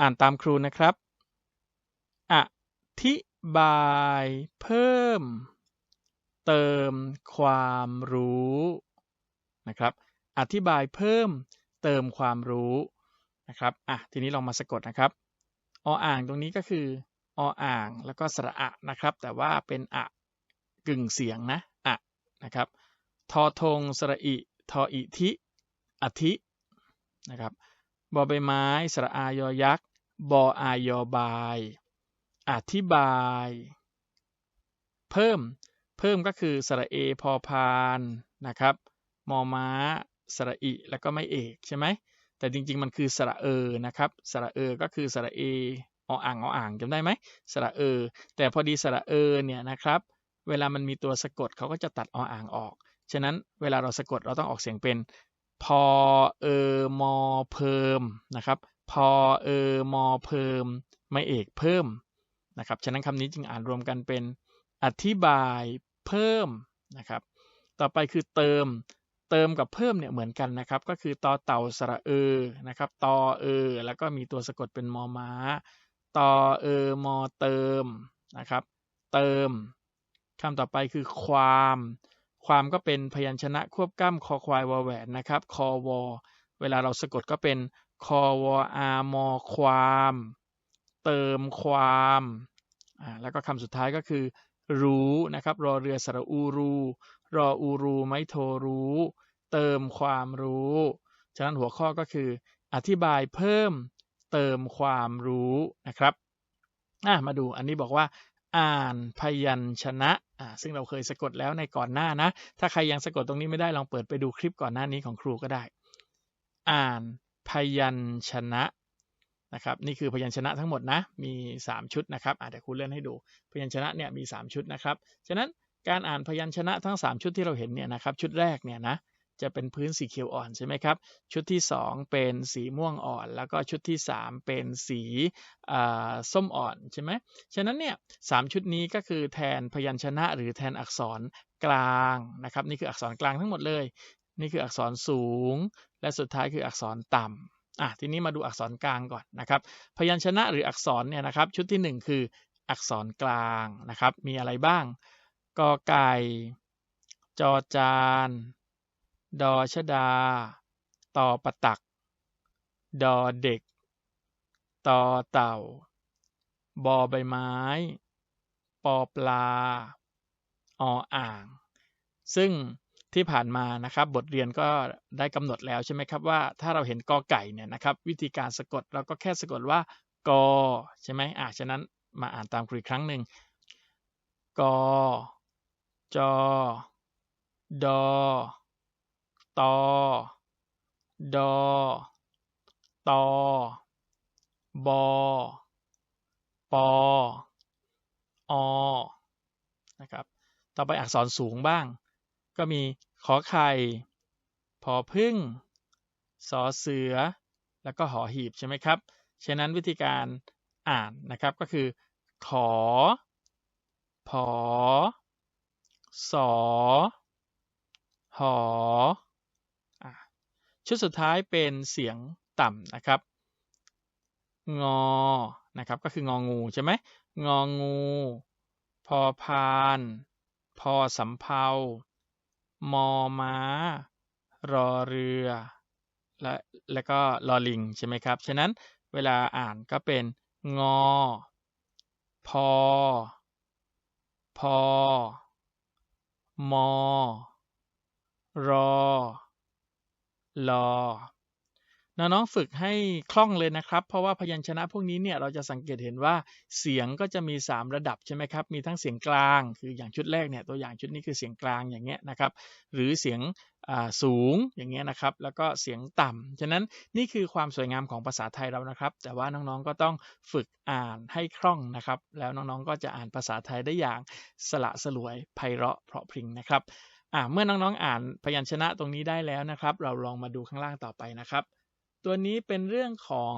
อ่านตามครูนะครับ อธิบายเพิ่ม เติมความรู้นะครับ อธิบายเพิ่มเติมความรู้นะครับอะทีนี้ลองมาสะกดนะครับออ่างตรงนี้ก็คือออ่างแล้วก็สระอะนะครับ แต่ว่าเป็นอะกึ่งเสียงนะอะนะครับทอทงสระอิทออิทิอธินะครับ บอใบไม้ สระอายอยักษ์ บออายอบาย อธิบาย เพิ่ม เพิ่มก็คือสระเอพอพานนะครับ มอม้า สระอิ แล้วก็ไม่เอกใช่ไหม แต่จริงๆ มันคือสระเออนะครับ สระเออก็คือสระเอออ่างออ่างจำได้ไหมสระเออแต่พอดีสระเออเนี่ยนะครับ เวลามันมีตัวสะกดเขาก็จะตัดออ่างออก ฉะนั้นเวลาเราสะกดเราต้องออกเสียงเป็น พอเออมอเพิ่มนะครับ พอเออมอเพิ่มไม่เอกเพิ่มนะครับ ฉะนั้นคำนี้จึงอ่านรวมกันเป็นอธิบายเพิ่มนะครับ ต่อไปคือเติม เติมกับเพิ่มเนี่ยเหมือนกันนะครับ ก็คือตอเต่าสระเออ นะครับ ตอเออ แล้วก็มีตัวสะกดเป็นมอม้า ตอเออมอเติมนะครับ เติมคำต่อไปคือความ ความก็เป็นพยัญชนะควบกล้ำคอควายวอแหวนนะครับคอวอเวลาเราสะกดก็เป็นคอวออามอความ เติมความอ่าแล้วก็คำสุดท้ายก็คือ รู้นะครับ รอเรือสระอูรูรออูรูไม่โทรู้ เติมความรู้ ฉะนั้นหัวข้อก็คือ อธิบายเพิ่มเติมความรู้นะครับมาดูอันนี้บอกว่า อ่านพยัญชนะอ่าซึ่งเราเคยสะกดแล้วในก่อนหน้านะ ถ้าใครยังสะกดตรงนี้ไม่ได้ลองเปิดไปดูคลิปก่อนหน้านี้ของครูก็ได้ อ่านพยัญชนะนะครับนี่คือพยัญชนะทั้งหมดนะมี 3 ชุดนะครับอาเดี๋ยวครูเลื่อนให้ดู พยัญชนะเนี่ยมี 3 ชุดนะครับ ฉะนั้นการอ่านพยัญชนะทั้ง 3 ชุดที่เราเห็นเนี่ยนะครับชุดแรกเนี่ยนะ จะเป็นพื้นสีเขียวอ่อนใช่ไหมครับ ชุดที่ 2 เป็นสีม่วงอ่อน แล้วก็ชุดที่ 3 เป็นสีส้มอ่อนใช่ไหมฉะนั้นเนี่ยสชุดนี้ก็คือแทนพยัญชนะ หรือแทนอักษรกลางนะครับนี่คืออักษรกลางทั้งหมดเลย นี่คืออักษรสูง และสุดท้ายคืออักษรต่ำอะทีนี้มาดูอักษรกลางก่อนนะครับ พยัญชนะหรืออักษรเนี่ยนะครับ ชุดที่ 1 คืออักษรกลางนะครับ มีอะไรบ้างกอไก่จอจาน ดอชดา ตอปตัก ดอเด็ก ตอเต่า บอใบไม้ ปอปลา ออ่าง ซึ่งที่ผ่านมานะครับ บทเรียนก็ได้กำหนดแล้วใช่ไหมครับว่า ถ้าเราเห็นกอไก่เนี่ยนะครับ วิธีการสะกดเราก็แค่สะกดว่ากอใช่ไหมอะฉะนั้นมาอ่านตามครูอีกครั้งหนึ่งกอจอดอ ตอ ดอ ตอ บอ ปอ อ นะครับ ต่อไปอักษรสูงบ้าง ก็มีขอไข่ พอพึ่ง สอเสือ แล้วก็หอหีบใช่ไหมครับ ฉะนั้นวิธีการอ่านนะครับก็คือ ขอ พอ สอ หอ ชุดสุดท้ายเป็นเสียงต่ำนะครับ งอ นะครับ ก็คืององูใช่ไหมงองู พอพาน พอสำเพามอม้า รอเรือ และแล้วก็ลอลิงใช่ไหมครับ ฉะนั้นเวลาอ่านก็เป็นงอ พอ พอ มอ รอ รอน้องๆฝึกให้คล่องเลยนะครับ เพราะว่าพยัญชนะพวกนี้เนี่ยเราจะสังเกตเห็นว่าเสียงก็จะมี 3 ระดับใช่ไหมครับมีทั้งเสียงกลาง คืออย่างชุดแรกเนี่ยตัวอย่างชุดนี้คือเสียงกลางอย่างเงี้ยนะครับหรือเสียงสูงอย่างเงี้ยนะครับแล้วก็เสียงต่ำฉะนั้นนี่คือความสวยงามของภาษาไทยเรานะครับ แต่ว่าน้องๆก็ต้องฝึกอ่านให้คล่องนะครับ แล้วน้องๆก็จะอ่านภาษาไทยได้อย่างสละสลวยไพเราะเพราะพริ้งนะครับ อ่าเมื่อน้องๆอ่านพยัญชนะตรงนี้ได้แล้วนะครับ เราลองมาดูข้างล่างต่อไปนะครับ ตัวนี้เป็นเรื่องของ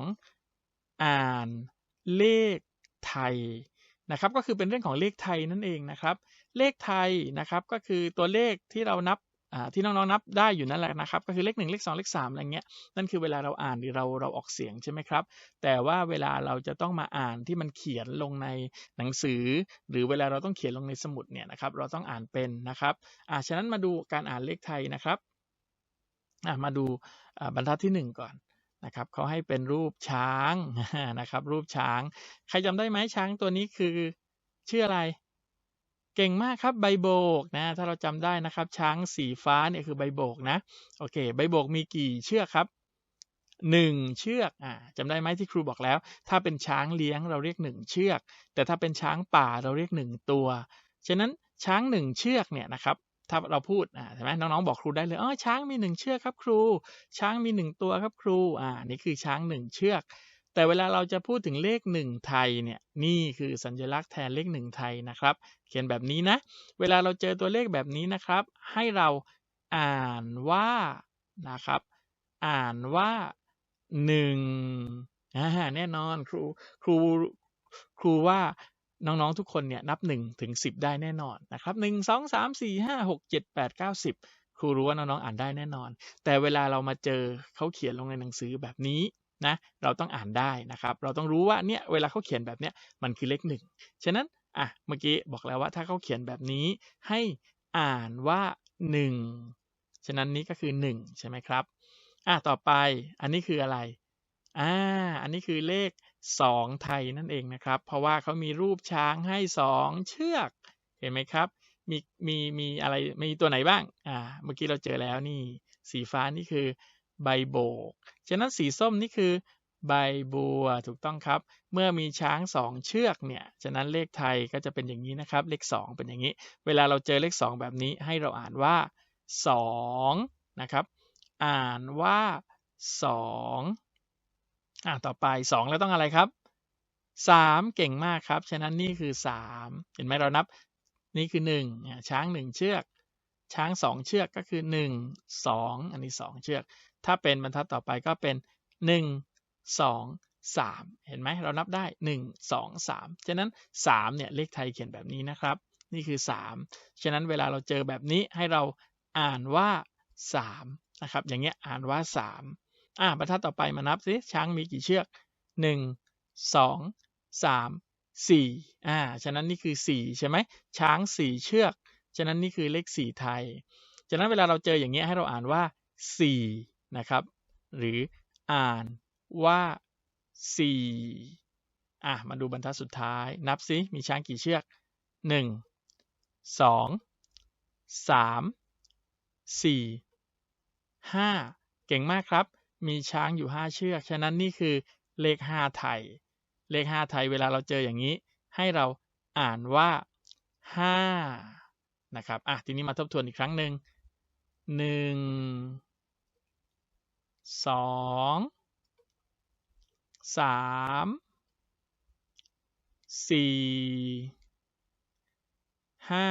อ่านเลขไทยนะครับ ก็คือเป็นเรื่องของเลขไทยนั่นเองนะครับ เลขไทยนะครับก็คือตัวเลขที่เรานับ ที่น้องๆนับได้อยู่นั่นแหละนะครับ ก็คือเลขหนึ่งเลขสองเลขสามอะไรเงี้ยนั่นคือเวลาเราอ่านหรือเราเราออกเสียงใช่ไหมครับ แต่ว่าเวลาเราจะต้องมาอ่านที่มันเขียนลงในหนังสือ หรือเวลาเราต้องเขียนลงในสมุดเนี่ยนะครับ เราต้องอ่านเป็นนะครับอ่าฉะนั้นมาดูการอ่านเลขไทยนะครับอ่ามาดูบรรทัดที่หนึ่งก่อนนะครับเขาให้เป็นรูปช้างนะครับ รูปช้าง ใครจำได้ไหมช้างตัวนี้คือชื่ออะไร เก่งมากครับใบโบกนะถ้าเราจำได้นะครับ ช้างสีฟ้าเนี่ยคือใบโบกนะโอเค ใบโบกมีกี่เชือกครับหนึ่งเชือกอ่าจำได้ไหมที่ครูบอกแล้ว ถ้าเป็นช้างเลี้ยงเราเรียกหนึ่งเชือก แต่ถ้าเป็นช้างป่าเราเรียกหนึ่งตัว ฉะนั้นช้างหนึ่งเชือกเนี่ยนะครับ ถ้าเราพูดอ่าใช่ไหมน้องๆบอกครูได้เลยอ๋อช้างมีหนึ่งเชือกครับครู ช้างมีหนึ่งตัวครับครูอ่านี่คือช้างหนึ่งเชือก แต่เวลาเราจะพูดถึงเลขหนึ่งไทยเนี่ยนี่คือสัญลักษณ์แทนเลขหนึ่งไทยนะครับ เขียนแบบนี้นะ เวลาเราเจอตัวเลขแบบนี้นะครับ ให้เราอ่านว่านะครับ อ่านว่าหนึ่งแน่นอนครูครูครูว่าน้องๆทุกคนเนี่ยนับหนึ่งถึงสิบได้แน่นอนนะครับหนึ่งสองสามสี่ห้าหกเจ็ดแปดเก้าสิบครูรู้ว่าน้องๆอ่านได้แน่นอน แต่เวลาเรามาเจอเขาเขียนลงในหนังสือแบบนี้ นะเราต้องอ่านได้นะครับเราต้องรู้ว่าเนี่ยเวลาเขาเขียนแบบเนี้ยมันคือเลขหนึ่งฉะนั้นอะเมื่อกี้บอกแล้วว่าถ้าเขาเขียนแบบนี้ให้อ่านว่าหนึ่งฉะนั้นนี้ก็คือหนึ่งใช่ไหมครับอะต่อไปอันนี้คืออะไรอ่าอันนี้คือเลขสองไทยนั่นเองนะครับ เพราะว่าเขามีรูปช้างให้สองเชือก เห็นไหมครับ มีมีมีอะไรมีตัวไหนบ้างอ่าเมื่อกี้เราเจอแล้วนี่สีฟ้านี่คือ ใบโบก ฉะนั้นสีส้มนี่คือใบบัวถูกต้องครับ เมื่อมีช้างสองเชือกเนี่ย ฉะนั้นเลขไทยก็จะเป็นอย่างนี้นะครับ เลขสองเป็นอย่างนี้ เวลาเราเจอเลขสองแบบนี้ให้เราอ่านว่าสองนะครับ อ่านว่าสองอ่าต่อไปสองแล้วต้องอะไรครับสามเก่งมากครับ ฉะนั้นนี่คือสามเห็นไหมเรานับ นี่คือหนึ่งช้างหนึ่งเชือก ช้างสองเชือกก็คือหนึ่งสองอันนี้สองเชือก ถ้าเป็นบรรทัดต่อไปก็เป็นหนึ่งสองสามเห็นไหมเรานับได้หนึ่งสองสามฉะนั้นสามเนี่ยเลขไทยเขียนแบบนี้นะครับ นี่คือสามฉะนั้นเวลาเราเจอแบบนี้ให้เราอ่านว่าสามนะครับ อย่างเงี้ยอ่านว่าสามอ่าบรรทัดต่อไปมานับสิช้างมีกี่เชือกหนึ่งสองสามสี่อ่าฉะนั้นนี่คือสี่ใช่ไหมช้างสี่เชือก ฉะนั้นนี่คือเลขสี่ไทย ฉะนั้นเวลาเราเจออย่างเงี้ยให้เราอ่านว่าสี่นะครับ หรืออ่านว่าสี่อะ มาดูบรรทัดสุดท้าย นับซิมีช้างกี่เชือกหนึ่งสองสามสี่ห้าเก่งมากครับ มีช้างอยู่ห้าเชือก ฉะนั้นนี่คือเลขห้าไทย เลขห้าไทยเวลาเราเจออย่างนี้ ให้เราอ่านว่าห้า นะครับอะทีนี้มาทบทวนอีกครั้งหนึ่งหนึ่งสองสามสี่ห้า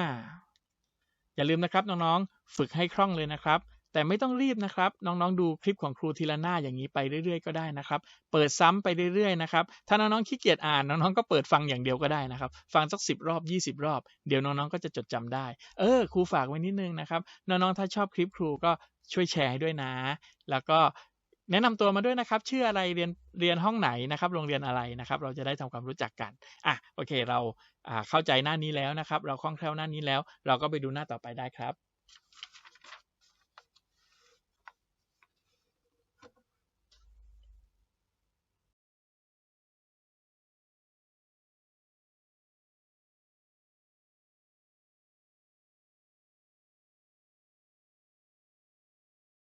อย่าลืมนะครับน้องๆ ฝึกให้คล่องเลยนะครับ แต่ไม่ต้องรีบนะครับ น้องๆดูคลิปของครูทีละหน้าอย่างนี้ไปเรื่อยๆก็ได้นะครับ เปิดซ้ำไปเรื่อยๆนะครับถ้าน้องๆขี้เกียจอ่านน้องๆก็เปิดฟังอย่างเดียวก็ได้นะครับ ฟังสักสิบรอบยี่สิบรอบ เดี๋ยวน้องๆก็จะจดจำได้ เออครูฝากไว้นิดนึงนะครับน้องๆถ้าชอบคลิปครูก็ช่วยแชร์ให้ด้วยนะ แล้วก็แนะนำตัวมาด้วยนะครับ ชื่ออะไรเรียนเรียนห้องไหนนะครับ โรงเรียนอะไรนะครับ เราจะได้ทำความรู้จักกันอะโอเค เราเข้าใจหน้านี้แล้วนะครับ เราคล่องแคล่วหน้านี้แล้ว เราก็ไปดูหน้าต่อไปได้ครับ